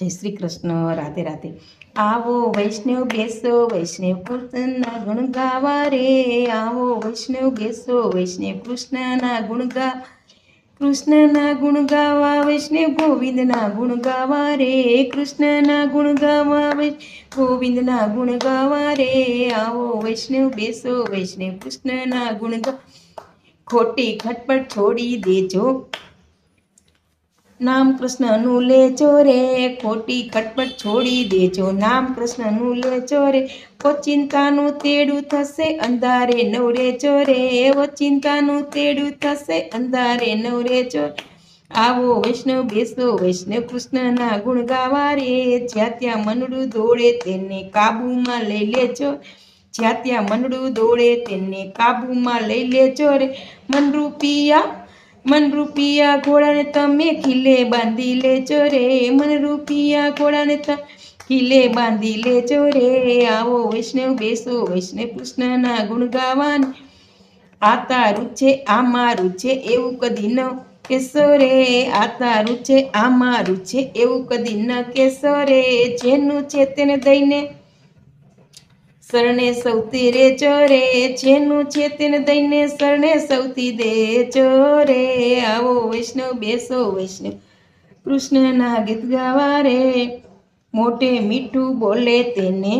જય શ્રી કૃષ્ણ, રાધે રાધે. આવો વૈષ્ણવ બેસો, વૈષ્ણવ કૃષ્ણના ગુણ ગાવા રે. આવો વૈષ્ણવ બેસો, વૈષ્ણવ કૃષ્ણના ગુણ ગા, કૃષ્ણના ગુણ ગાવા, વૈષ્ણવ ગોવિંદના ગુણ ગાવા રે. કૃષ્ણના ગુણ ગાવા ગોવિંદના ગુણ ગાવા રે. આવો વૈષ્ણવ બેસો, વૈષ્ણવ કૃષ્ણના ગુણ ગા. ખોટી ખટપટ છોડી દેજો. નામ કૃષ્ણનું લેજો રે, ખોટી ખટપટ છોડી દેજો. નામ કૃષ્ણનું લેજો રે, ઓ ચિંતાનું તેડું થશે, અંધારે નવરે ચોરે ઓ ચિંતાનું તેડું થશે, અંધારે નવરે ચોરે આવો વૈષ્ણવ બેસો, વૈષ્ણવ કૃષ્ણના ગુણ ગાવા રે. જ્યાં ત્યાં મનડું દોડે તેને કાબૂમાં લઈ લેજો. જ્યાં ત્યાં મનડું દોડે તેને કાબૂમાં લઈ લેજો રે. મન રૂપિયા મન રૂપિયા ઘોડાને તમે ખીલે બાંધી લેજો રે મન રૂપિયા ઘોડાને તમે ખીલે બાંધી લેજો રે. આવો વૈષ્ણવ બેસો, વૈષ્ણવ કૃષ્ણના ગુણ ગાવાની. આ તારું છે, આ મારું છે, એવું કદી ન કેસો રે. આ તારું છે, આ મારું છે, એવું કદી ન કેસો રે. જેનું છે તેને દઈને શરણે સૌથી રે ચોરે, જેનું છે તેને દઈને શરણે સૌથી દે ચોરે. આવો વૈષ્ણવ, બેસો વૈષ્ણવ, કૃષ્ણના ગીત ગાવા રે. મોઢે મીઠું બોલે તેને,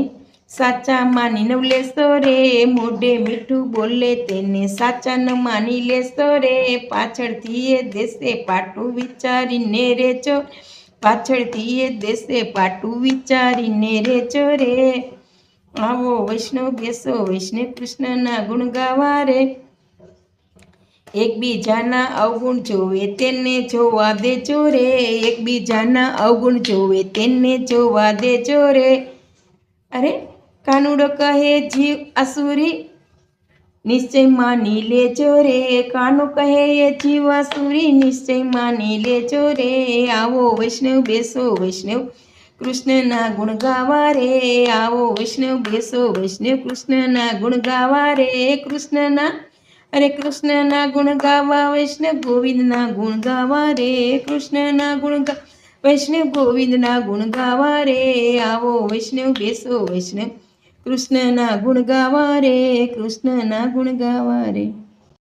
સાચા માની નવ લેશો રે. મોઢે મીઠું બોલે તેને, સાચા ન માની લેશો રે. પાછળથી એ દેશે પાટું વિચારીને રેચો પાછળથી એ દેશે પાટું વિચારીને રેચો રે. આવો વૈષ્ણવ બેસો, વૈષ્ણવ કૃષ્ણના ગુણ ગાવા રે. એકબીજાના અવગુણ જોવે તેને જોવા દેજો રે એકબીજાના અવગુણ જોવે તેને જોવા દેજો રે અરે, કાનુડો કહે જીવ અસુરી નિશ્ચય માની લેજો રે કાનો કહે એ જીવ અસુરી નિશ્ચય માની લેજો રે આવો વૈષ્ણવ બેસો, વૈષ્ણવ કૃષ્ણના ગુણ ગાવા રે. આવો વૈષ્ણવ બેસો, વૈષ્ણવ કૃષ્ણના ગુણ ગાવા રે. કૃષ્ણના, અરે કૃષ્ણના ગુણ ગાવા, વૈષ્ણવ ગોવિંદના ગુણ ગાવા રે. કૃષ્ણના ગુણ ગા, વૈષ્ણવ ગોવિંદના ગુણ ગાવા રે. આવો વૈષ્ણવ બેસો, વૈષ્ણવ કૃષ્ણના ગુણ ગાવા રે. કૃષ્ણના ગુણ ગાવા રે.